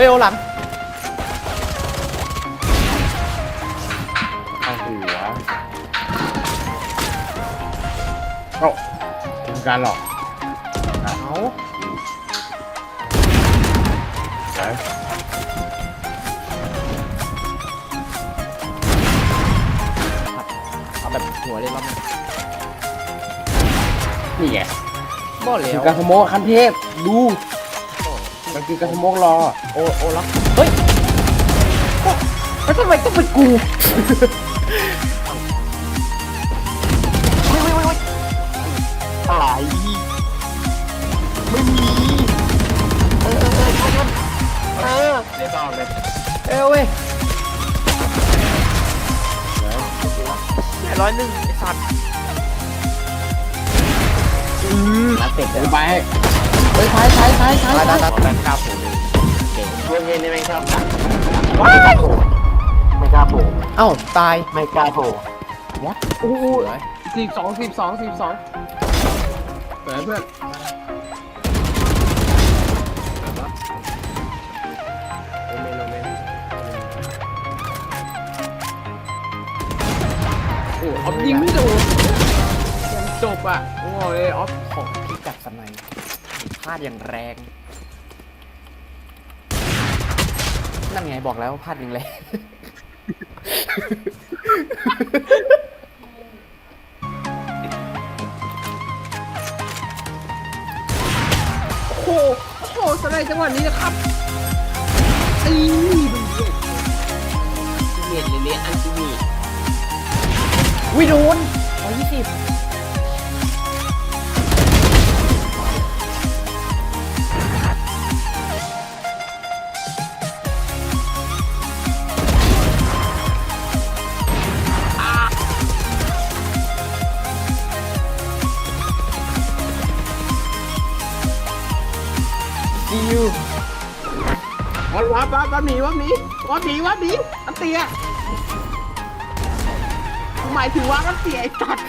ฮ้ยโอหลังเอาหัวเอ้าทำการหลอกเอาเดี๋ยวเอาแบบหัวเลยรอบนึงนี่ไงบ่แล้คือวการสโมกคันเทพดู มันคือการสโมกรอโอโอล็อกเฮ้ยโอ้แล้วทำไมต้องเป็นกูเฮ้ยเฮ้ยเฮ้ยเฮ้ยอะไรไม่มีเออเออเออเออเรียบร้อยเลยเอ้ยเว้ยร้อยหนึ่งไอ้สัตว์นัดเตะเดี๋เดี๋ยยววไปให้เฮ้ยซ้ายซ้ายซ้ายซ้ายได้ได้ซ้ายได้แบงค์กล้าโผล่เก่งรวมเงินได้ไหมครับไม่กล้าโผล่ไม่กล้าโผล่เอ้าตายไม่กล้าโผล่อู้สวยสิบสองสิบสองสิบสองเปิดเพื่อนโอ้ออฟยิงไม่โดนยังจบอะโอ้ยออฟของพิกัดสนัยพลาดอย่างแรง นั่นไงบอกแล้วว่าพลาดอย่างแรง โอ้โหโอ้โหสไลด์จังหวะนี้นะครับตีดูเด็ดเรียนอันที่นี่วิโดน อยู่วัดวัดวัดวัดหนีวัดหนีวัดหนีวัดหนีอันเตียหมายถึงว่าอันเตียไอ้สัตว์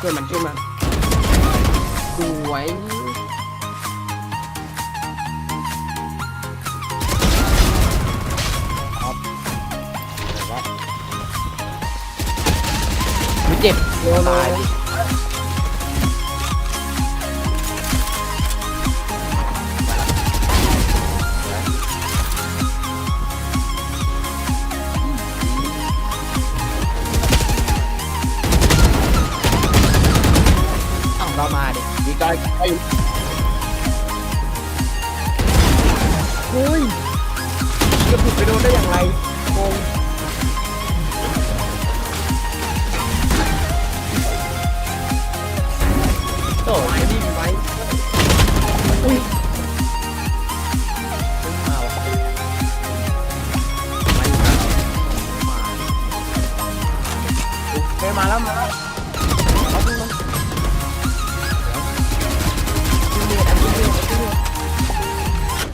ช่วยมันช่วยมันสวย เจ็บโอ้โหตายดิอ้าวเรามาดิดีใจไอ้เฮ้ยจะผิดไปโดนได้อย่างไรง เฮ้